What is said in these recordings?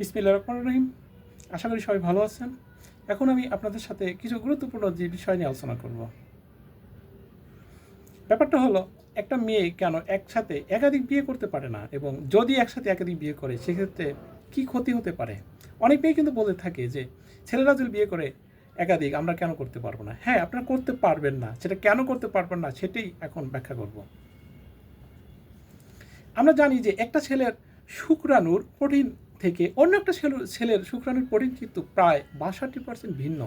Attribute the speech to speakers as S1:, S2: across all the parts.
S1: ইসমিল্লা রহমান রহিম। আশা করি সবাই ভালো আছেন। এখন আমি আপনাদের সাথে কিছু গুরুত্বপূর্ণ যে বিষয় নিয়ে আলোচনা করব। ব্যাপারটা হলো, একটা মেয়ে কেন একসাথে একাধিক বিয়ে করতে পারে না এবং যদি একসাথে একাধিক বিয়ে করে, সেক্ষেত্রে কি ক্ষতি হতে পারে? অনেক মেয়ে কিন্তু বলে থাকে যে, ছেলেরা যদি বিয়ে করে একাধিক, আমরা কেন করতে পারব না? হ্যাঁ আপনারা করতে পারবেন না। সেটা কেন করতে পারবেন না, সেটাই এখন ব্যাখ্যা করব। আমরা জানি যে, একটা ছেলের শুক্রাণুর প্রোটিন থেকে অন্য একটা ছেলের শুক্রাণুর প্রোটিন কিন্তু প্রায় বাষট্টি পার্সেন্ট ভিন্ন।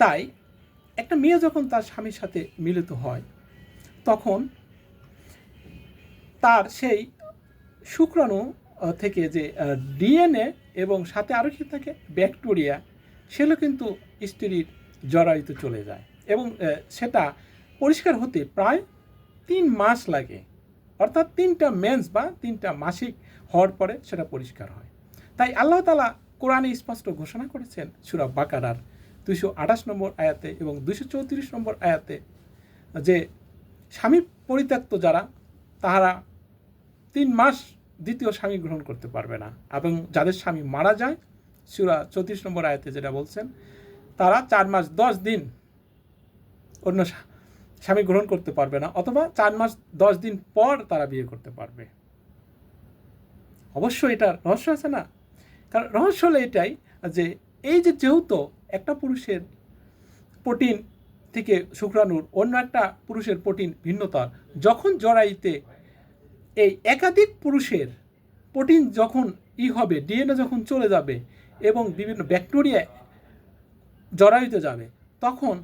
S1: তাই একটা মেয়ে যখন তার স্বামীর সাথে মিলিত হয়, তখন তার সেই শুক্রাণু থেকে যে ডিএনএ এবং সাথে আরও কি থাকে, ব্যাকটেরিয়া, সেগুলো কিন্তু স্ত্রীর জরায়ুতে চলে যায় এবং সেটা পরিষ্কার হতে প্রায় তিন মাস লাগে। অর্থাৎ তিনটা মেন্স বা তিনটা মাসিক হওয়ার পরে সেটা পরিষ্কার হয়। তাই আল্লাহ তালা কোরআনে স্পষ্ট ঘোষণা করেছেন সুরা বাকারার দুশো আঠাশ নম্বর আয়াতে এবং দুইশো চৌত্রিশ নম্বর আয়াতে যে স্বামী পরিত্যক্ত যারা, তাহারা তিন মাস দ্বিতীয় স্বামী গ্রহণ করতে পারবে না এবং যাদের স্বামী মারা যায়, সুরা চৌত্রিশ নম্বর আয়াতে যেটা বলছেন, তারা চার মাস দশ দিন অন্য স্বা- স্বামী গ্রহণ করতে পারবে না অথবা চার মাস দশ দিন পর তারা বিয়ে করতে পারবে। অবশ্য এটার রহস্য আছে না? কারণ রহস্য হলো এটাই যে এই যে যেহেতু একটা পুরুষের প্রোটিন থেকে শুক্রাণুর অন্য একটা পুরুষের প্রোটিন ভিন্নতা যখন জরাইতে এই একাধিক পুরুষের প্রোটিন যখন ই হবে, ডিএনএ যখন চলে যাবে এবং বিভিন্ন ব্যাকটেরিয়া জরায়ুতে যাবে, তখন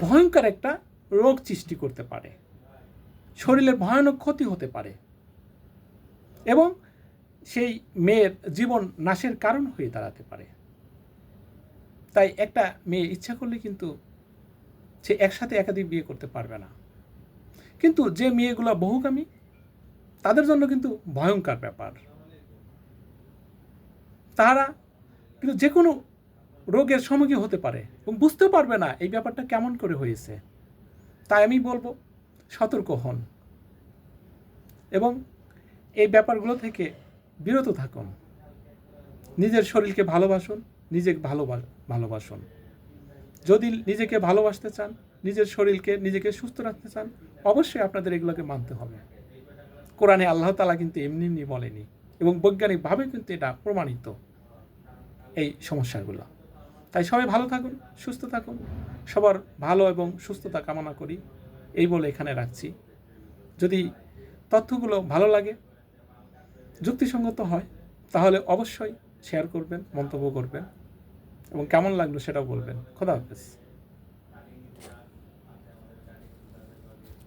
S1: ভয়ঙ্কর একটা রোগ সৃষ্টি করতে পারে। শরীরের ভয়ানক ক্ষতি হতে পারে। এবং সেই মেয়ের জীবন নাশের কারণ হয়ে দাঁড়াতে পারে। তাই একটা মেয়ে ইচ্ছা করলে কিন্তু সে একসাথে একাধিক বিয়ে করতে পারবে না। কিন্তু যে মেয়েগুলো বহুগামী, তাদের জন্য কিন্তু ভয়ঙ্কর ব্যাপার। তারা কিন্তু যে কোনো রোগের সম্মুখীন হতে পারে এবং বুঝতেও পারবে না এই ব্যাপারটা কেমন করে হয়েছে। তাই আমি বলব, সতর্ক হন। এবং এই ব্যাপারগুলো থেকে বিরত থাকুন। নিজের শরীরকে ভালোবাসুন, নিজেকে ভালোবা, ভালোবাসুন। যদি নিজেকে ভালোবাসতে চান, নিজের শরীরকে নিজেকে সুস্থ রাখতে চান, অবশ্যই আপনাদের এগুলোকে মানতে হবে। কোরআনে আল্লাহ তালা কিন্তু এমনি এমনি বলেনি এবং বৈজ্ঞানিকভাবে কিন্তু এটা প্রমাণিত এই সমস্যাগুলো। তাই সবাই ভালো থাকুন, সুস্থ থাকুন, সবার ভালো এবং সুস্থতা কামনা করি। এই বলে এখানে রাখছি। যদি তথ্যগুলো ভালো লাগে যুক্তিসঙ্গত হয়, তাহলে অবশ্যই শেয়ার করবেন, মন্তব্য করবেন এবং কেমন লাগল সেটাও বলবেন। খোদা হাফেজ।